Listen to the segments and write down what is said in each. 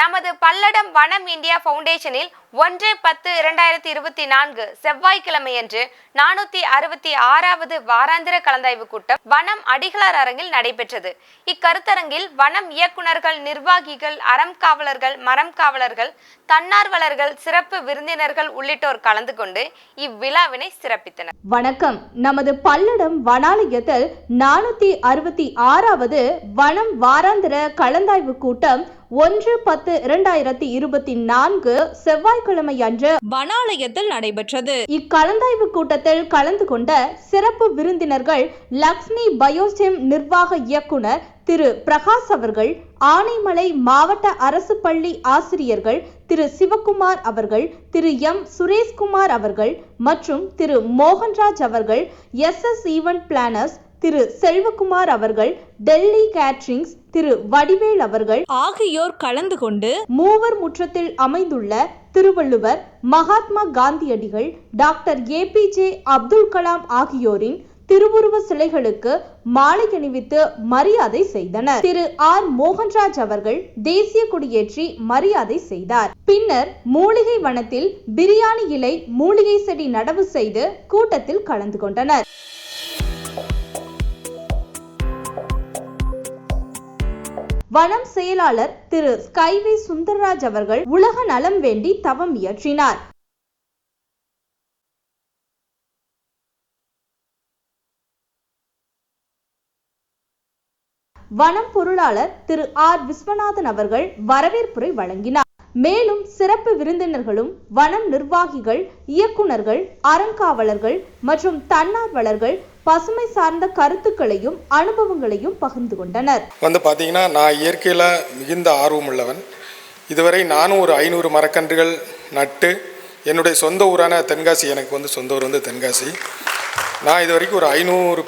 நமது பல்லடம் வனம் இந்தியா ஃபவுண்டேஷனில் ஒன்று பத்து இரண்டாயிரத்தி இருபத்தி நான்கு செவ்வாய்க்கிழமையன்று நானூத்தி அறுபத்தி ஆறாவது வாராந்திர கலந்தாய்வு கூட்டம் வனம் அடிகளார் அரங்கில் நடைபெற்றது. இக்கருத்தரங்கில் வனம் இயக்குனர்கள் நிர்வாகிகள் அறம் காவலர்கள் மரம் காவலர்கள் தன்னார்வலர்கள் சிறப்பு விருந்தினர்கள் உள்ளிட்டோர் கலந்து கொண்டு இவ்விழாவினை சிறப்பித்தனர். வணக்கம். நமது பல்லடம் வனாலயத்தில் நானூத்தி அறுபத்தி ஆறாவது வனம் வாராந்திர கலந்தாய்வு கூட்டம் ஒன்று பத்து இரண்டாயிரத்தி இருபத்தி நான்கு செவ்வாய்க்கிழமை அன்று வனாலயத்தில் நடைபெற்றது. இக்கலந்தாய்வு கூட்டத்தில் கலந்து கொண்ட சிறப்பு விருந்தினர்கள் லக்ஷ்மி பயோசிம் நிர்வாக இயக்குனர் திரு பிரகாஷ் அவர்கள் ஆனைமலை மாவட்ட அரசு பள்ளி ஆசிரியர்கள் திரு சிவகுமார் அவர்கள் திரு எம் சுரேஷ்குமார் அவர்கள் மற்றும் திரு மோகன்ராஜ் அவர்கள் S S event planners Thiru Selvakumar அவர்கள் டெல்லி கேட்ரிங்ஸ் திரு வடிவேல் அவர்கள் ஆகியோர் கலந்து கொண்டு மூவர் முற்றத்தில் அமைந்துள்ள திருவள்ளுவர் மகாத்மா காந்தியடிகள் டாக்டர் ஏபிஜே அப்துல் கலாம் ஆகியோரின் திருவுருவ சிலைகளுக்கு மாலை அணிவித்து மரியாதை செய்தனர். திரு ஆர் மோகன்ராஜ் அவர்கள் தேசிய கொடியேற்றி மரியாதை செய்தார். பின்னர் மூலிகை வனத்தில் பிரியாணி இலை மூலிகை செடி நடவு செய்து கூட்டத்தில் கலந்து கொண்டனர். வனம் செயலாளர் திரு ஸ்கைவே சுந்தர்ராஜ் அவர்கள் உலக நலம் வேண்டி தவம் இயற்றினார். வனம் பொருளாளர் திரு ஆர் விஸ்வநாதன் அவர்கள் வரவேற்புரை வழங்கினார். மேலும் சிறப்பு விருந்தினர்களும் வனம் நிர்வாகிகள் இயக்குனர்கள் அறங்காவலர்கள் மற்றும் தன்னார்வலர்கள் பசுமை சார்ந்த கருத்துக்களையும் அனுபவங்களையும் பகிர்ந்து கொண்டனர். வந்து பார்த்தீங்கன்னா நான் இயற்கையில் மிகுந்த ஆர்வம் உள்ளவன். இதுவரை நானும் ஒரு ஐநூறு மரக்கன்றுகள் நட்டு என்னுடைய சொந்த ஊரான தென்காசி எனக்கு வந்து சொந்த ஊர் வந்து தென்காசி. நான் இது வரைக்கும் ஒரு ஐநூறு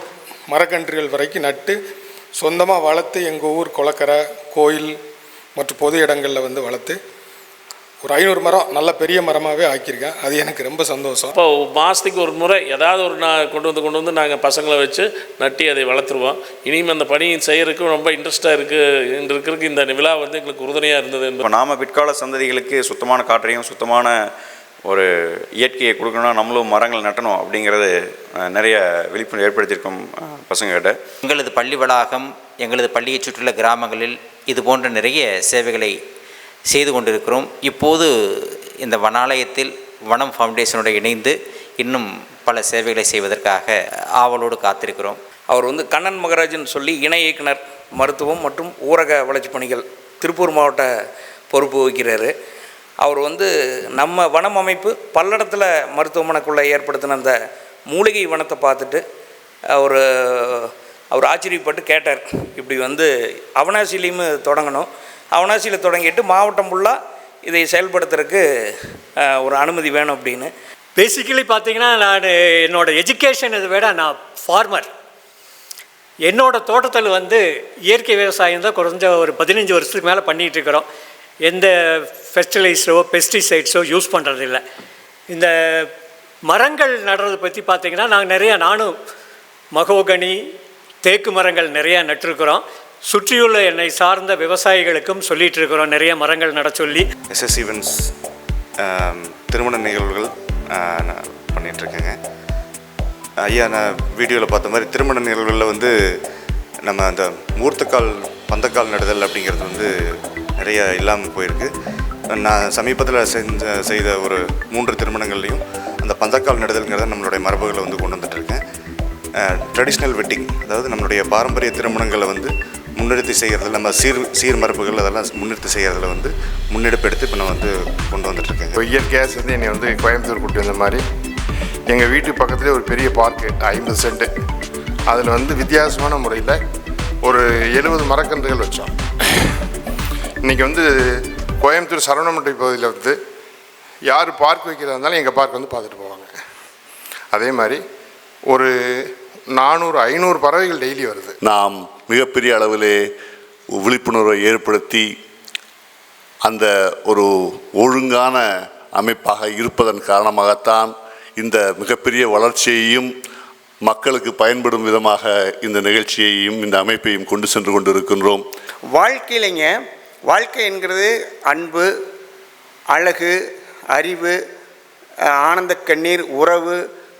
மரக்கன்றுகள் வரைக்கும் நட்டு சொந்தமாக வளர்த்து எங்கள் ஊர் குளக்கரை கோயில் மற்றும் பொது இடங்களில் வந்து வளர்த்து ஒரு ஐநூறு மரம் நல்ல பெரிய மரமாகவே ஆக்கியிருக்கேன். அது எனக்கு ரொம்ப சந்தோஷம். இப்போ மாதத்துக்கு ஒரு முறை ஏதாவது ஒரு நான் கொண்டு வந்து கொண்டு வந்து நாங்கள் பசங்களை வச்சு நட்டி அதை வளர்த்துருவோம். இனிமேல் அந்த பணி செய்யறதுக்கு ரொம்ப இன்ட்ரெஸ்ட்டாக இருக்குது இருக்கிறதுக்கு இந்த விழா வந்து எங்களுக்கு உறுதுணையாக இருந்தது இப்போ நாம் பிற்கால சந்ததிகளுக்கு சுத்தமான காற்றையும் சுத்தமான ஒரு இயற்கையை கொடுக்கணும் நம்மளும் மரங்கள் நட்டணும் அப்படிங்கிறது நிறைய விழிப்புணர்வு ஏற்படுத்தியிருக்கோம் அஹ், பசங்ககிட்ட. எங்களது பள்ளி வளாகம் எங்களது பள்ளியைச் சுற்றியுள்ள கிராமங்களில் இது போன்ற நிறைய சேவைகளை செய்து கொண்டிருக்கிறோம். இப்போது இந்த வனாலயத்தில் வனம் ஃபவுண்டேஷனோடு இணைந்து இன்னும் பல சேவைகளை செய்வதற்காக ஆவலோடு காத்திருக்கிறோம். அவர் வந்து கண்ணன் மகராஜன் சொல்லி இணை இயக்குனர் மருத்துவம் மற்றும் ஊரக வளர்ச்சி பணிகள் திருப்பூர் மாவட்ட பொறுப்பு வகிக்கிறார். அவர் வந்து நம்ம வனம் அமைப்பு பல்லடத்தில் மருத்துவமனைக்குள்ளே ஏற்படுத்தின அந்த மூலிகை வனத்தை பார்த்துட்டு அவர் அவர் ஆச்சரியப்பட்டு கேட்டார். இப்படி வந்து அவனாசிலையும் தொடங்கணும். அவனாசியில் தொடங்கிட்டு மாவட்டம் ஃபுல்லாக இதை செயல்படுத்துறதுக்கு ஒரு அனுமதி வேணும் அப்படின்னு. பேசிக்கலி பார்த்தீங்கன்னா நான் என்னோடய எஜுகேஷன் இதை விட நான் ஃபார்மர் என்னோடய தோட்டத்தில் வந்து இயற்கை விவசாயம் தான் குறைஞ்ச ஒரு பதினஞ்சு வருஷத்துக்கு மேலே பண்ணிகிட்டு இருக்கிறோம். எந்த ஃபெர்டிலைசரோ பெஸ்டிசைட்ஸோ யூஸ் பண்ணுறதில்ல இந்த மரங்கள் நடுறது பற்றி பார்த்திங்கன்னா நாங்கள் நிறையா நானும் மகோகனி தேக்கு மரங்கள் நிறையா நட்டிருக்கிறோம். சுற்றியுள்ள என்னை சார்ந்த விவசாயிகளுக்கும் சொல்லிட்டு இருக்கிறோம் நிறைய மரங்கள் நட சொல்லி. எஸ்எஸ் ஈவெண்ட்ஸ் திருமண நிகழ்வுகள் நான் பண்ணிகிட்ருக்கேங்க ஐயா நான் வீடியோவில் பார்த்த மாதிரி திருமண நிகழ்வுகளில் வந்து நம்ம அந்த மூர்த்தக்கால் பந்தக்கால் நடுதல் அப்படிங்கிறது வந்து நிறைய இல்லாமல் போயிருக்கு. நான் சமீபத்தில் செஞ்ச செய்த ஒரு மூன்று திருமணங்கள்லையும் அந்த பந்தக்கால் நடுதல்ங்கிறத நம்மளுடைய மரபுகளை வந்து கொண்டு வந்துட்டுருக்கேன். ட்ரெடிஷ்னல் வெட்டிங் அதாவது நம்மளுடைய பாரம்பரிய திருமணங்களை வந்து முன்னிறுத்தி செய்கிறதுல நம்ம சீர் சீர் மரபுகள் அதெல்லாம் முன்னிறுத்தி செய்கிறதுல வந்து முன்னெடுப்பு எடுத்து இப்போ நான் வந்து கொண்டு வந்துட்டுருக்கேங்க இப்போ இயற்கையாக சேர்ந்து என்னை வந்து கோயம்புத்தூர் கூட்டி வந்த மாதிரி எங்கள் வீட்டு பக்கத்துலேயே ஒரு பெரிய பார்க்கு ஐம்பது சென்ட்டு அதில் வந்து வித்தியாசமான முறையில் ஒரு எழுபது மரக்கன்றுகள் வச்சோம். இன்றைக்கி வந்து கோயம்புத்தூர் சரவணமட்டை பகுதியில் வந்து யார் பார்க் வைக்கிறதா இருந்தாலும் எங்கள் பார்க் வந்து பார்த்துட்டு போவாங்க. அதே மாதிரி ஒரு நானூறு ஐநூறு பறவைகள் டெய்லி வருது. நாம் மிகப்பெரிய அளவிலே விழிப்புணர்வை ஏற்படுத்தி அந்த ஒரு ஒழுங்கான அமைப்பாக இருப்பதன் காரணமாகத்தான் இந்த மிகப்பெரிய வளர்ச்சியையும் மக்களுக்கு பயன்படும் விதமாக இந்த நிகழ்ச்சியையும் இந்த அமைப்பையும் கொண்டு சென்று கொண்டிருக்கின்றோம். வாழ்க்கையிலைங்க வாழ்க்கை என்கிறது அன்பு அழகு அறிவு ஆனந்த கண்ணீர் உறவு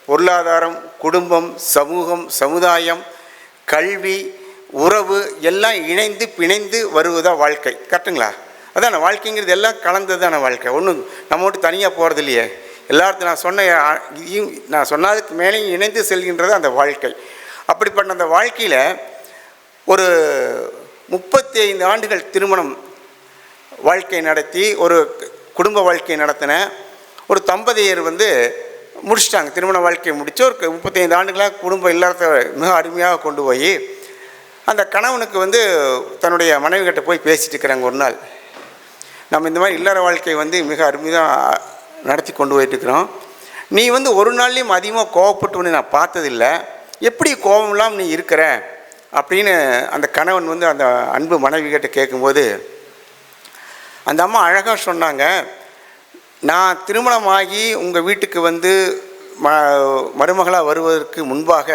பொருளாதாரம் குடும்பம் சமூகம் சமுதாயம் கல்வி உறவு எல்லாம் இணைந்து பிணைந்து வருவதா வாழ்க்கை. கரெக்டுங்களா? அதான் வாழ்க்கைங்கிறது எல்லாம் கலந்தது தானே வாழ்க்கை. ஒன்றும் நம்ம மட்டும் தனியாக போகிறது இல்லையே. எல்லாத்தையும் நான் சொன்ன இதையும் நான் சொன்னதுக்கு மேலேயும் இணைந்து செல்கின்றது அந்த வாழ்க்கை. அப்படிப்பட்ட அந்த வாழ்க்கையில் ஒரு முப்பத்தி ஐந்து ஆண்டுகள் திருமணம் வாழ்க்கை நடத்தி ஒரு குடும்ப வாழ்க்கை நடத்தின ஒரு தம்பதியர் வந்து முடிச்சிட்டாங்க. திருமண வாழ்க்கையை முடித்து ஒரு முப்பத்தைந்து ஆண்டுகளாக குடும்பம் இல்லாத மிக அருமையாக கொண்டு போய் அந்த கணவனுக்கு வந்து தன்னுடைய மனைவி கிட்ட போய் பேசிட்டு இருக்கிறாங்க ஒரு நாள். நம்ம இந்த மாதிரி இல்லற வாழ்க்கை வந்து மிக அருமையாக நடத்தி கொண்டு போயிட்டுருக்கிறோம் நீ வந்து ஒரு நாள்லேயும் அதிகமாக கோவப்பட்டு நான் பார்த்ததில்ல. எப்படி கோபம் இல்லாமல் நீ இருக்கிற? அப்படின்னு அந்த கணவன் வந்து அந்த அன்பு மனைவி கிட்ட கேட்கும்போது அந்த அம்மா அழகாக சொன்னாங்க நான் திருமணமாகி உங்கள் வீட்டுக்கு வந்து ம மருமகளாக வருவதற்கு முன்பாக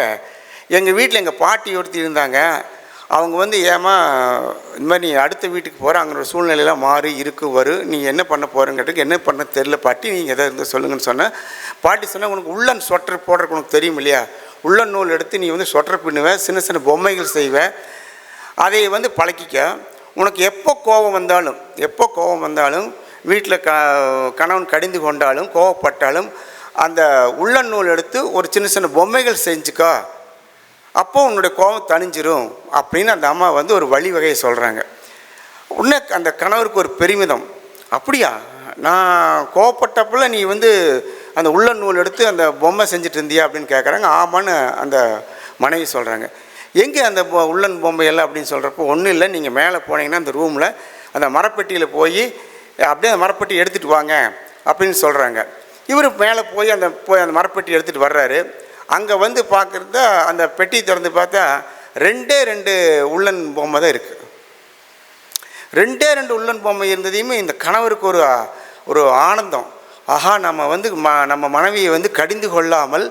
எங்கள் வீட்டில் எங்கள் பாட்டி ஒருத்தி இருந்தாங்க. அவங்க வந்து ஏமா இந்த மாதிரி நீ அடுத்த வீட்டுக்கு போகிற அங்கே சூழ்நிலையெல்லாம் மாறி இருக்கு வரும் நீ என்ன பண்ண போகிறங்கிறதுக்கு என்ன பண்ண தெரில பாட்டி நீங்கள் எதாவது இருந்தால் சொல்லுங்கன்னு சொன்னேன். பாட்டி சொன்னால் உனக்கு உள்ளன் ஸ்வெட்டர் போடுறதுக்கு உனக்கு தெரியும் இல்லையா? உள்ளன் நூல் எடுத்து நீ வந்து ஸ்வெட்டர் பின்னுவேன் சின்ன சின்ன பொம்மைகள் செய்வேன். அதை வந்து பழக்கிக்க. உனக்கு எப்போ கோபம் வந்தாலும் எப்போ கோபம் வந்தாலும் வீட்டில் க கணவன் கடிந்து கொண்டாலும் கோவப்பட்டாலும் அந்த உள்ளன் நூல் எடுத்து ஒரு சின்ன சின்ன பொம்மைகள் செஞ்சுக்கோ. அப்போ உன்னுடைய கோபம் தணிஞ்சிரும் அப்படின்னு அந்த அம்மா வந்து ஒரு வழிவகையை சொல்கிறாங்க உடனே அந்த கணவருக்கு ஒரு பெருமிதம். அப்படியா? நான் கோவப்பட்டப்பல நீ வந்து அந்த உள்ளன் நூல் எடுத்து அந்த பொம்மை செஞ்சுட்டு இருந்தியா? அப்படின்னு கேட்குறாங்க ஆமான்னு அந்த மனைவி சொல்கிறாங்க எங்கே அந்த உள்ளன் பொம்மை எல்லாம் அப்படின்னு சொல்கிறப்போ ஒன்றும் இல்லை. நீங்கள் மேலே போனீங்கன்னா அந்த ரூமில் அந்த மரப்பெட்டியில் போய் அப்படியே அந்த மரப்பெட்டி எடுத்துகிட்டு வாங்க. அப்படின்னு சொல்கிறாங்க இவர் மேலே போய் அந்த போய் அந்த மரப்பெட்டி எடுத்துகிட்டு வர்றாரு. அங்கே வந்து பார்க்குறத அந்த பெட்டி திறந்து பார்த்தா ரெண்டே ரெண்டு உள்ளன் பொம்மை தான் இருக்குது ரெண்டே ரெண்டு உள்ளன் பொம்மை இருந்ததையுமே இந்த கணவருக்கு ஒரு ஒரு ஆனந்தம். ஆஹா நம்ம வந்து ம நம்ம மனைவியை வந்து கடிந்து கொள்ளாமல்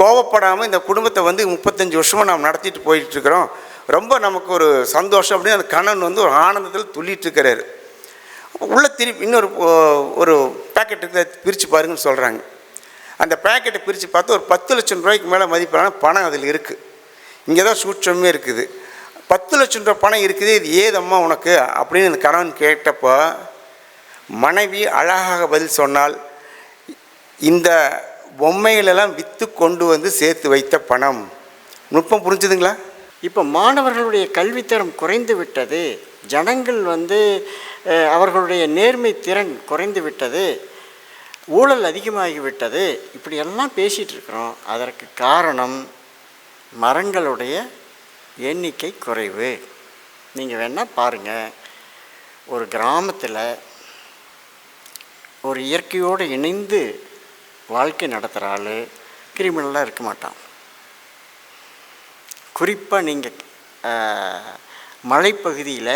கோவப்படாமல் இந்த குடும்பத்தை வந்து முப்பத்தஞ்சு வருஷமாக நாம் நடத்திட்டு போயிட்டு இருக்கிறோம். ரொம்ப நமக்கு ஒரு சந்தோஷம் அப்படின்னு அந்த கணவன் வந்து ஒரு ஆனந்தத்தில் துள்ளிட்டுருக்கிறாரு உள்ளே திருப்பி இன்னொரு ஒரு பேக்கெட் பிரித்து பாருங்கன்னு சொல்கிறாங்க அந்த பேக்கெட்டை பிரித்து பார்த்து ஒரு பத்து லட்சம் ரூபாய்க்கு மேலே மதிப்பான பணம் அதில் இருக்குது இங்கே தான் சூட்சமே இருக்குது. பத்து லட்சம் ரூபாய் பணம் இருக்குது இது ஏதம்மா உனக்கு? அப்படின்னு அந்த கணவன் கேட்டப்போ மனைவி அழகாக பதில் சொன்னால் இந்த பொம்மைகளெல்லாம் விற்று கொண்டு வந்து சேர்த்து வைத்த பணம். நுட்பம் புரிஞ்சுதுங்களா? இப்போ மாணவர்களுடைய கல்வித்தரம் குறைந்து விட்டது ஜனங்கள் வந்து அவர்களுடைய நேர்மை திறன் குறைந்து விட்டது ஊழல் அதிகமாகிவிட்டது. இப்படியெல்லாம் பேசிகிட்டு இருக்கிறோம் அதற்கு காரணம் மரங்களுடைய எண்ணிக்கை குறைவு. நீங்கள் வேணால் பாருங்கள் ஒரு கிராமத்தில் ஒரு இயற்கையோடு இணைந்து வாழ்க்கை நடத்துகிற ஆள் கிரிமினலாக இருக்க மாட்டான். குறிப்பாக நீங்கள் மலைப்பகுதியில்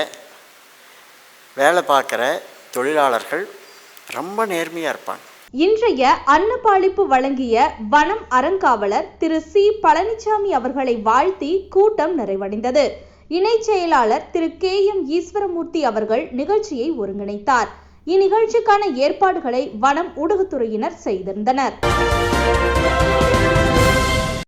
வேலை பார்க்குற தொழிலாளர்கள் ரொம்ப நேர்மையாக இருப்பாங்க. இன்றைய அன்னப்பாளிப்பு வழங்கிய வனம் அறங்காவலர் திரு சி. பழனிசாமி அவர்களை வாழ்த்தி கூட்டம் நிறைவடைந்தது. இணைச் செயலாளர் திரு கே. எம். ஈஸ்வரமூர்த்தி அவர்கள் நிகழ்ச்சியை ஒருங்கிணைத்தார். இந்நிகழ்ச்சிக்கான ஏற்பாடுகளை வனம் ஊடகத்துறையினர் செய்திருந்தனர்.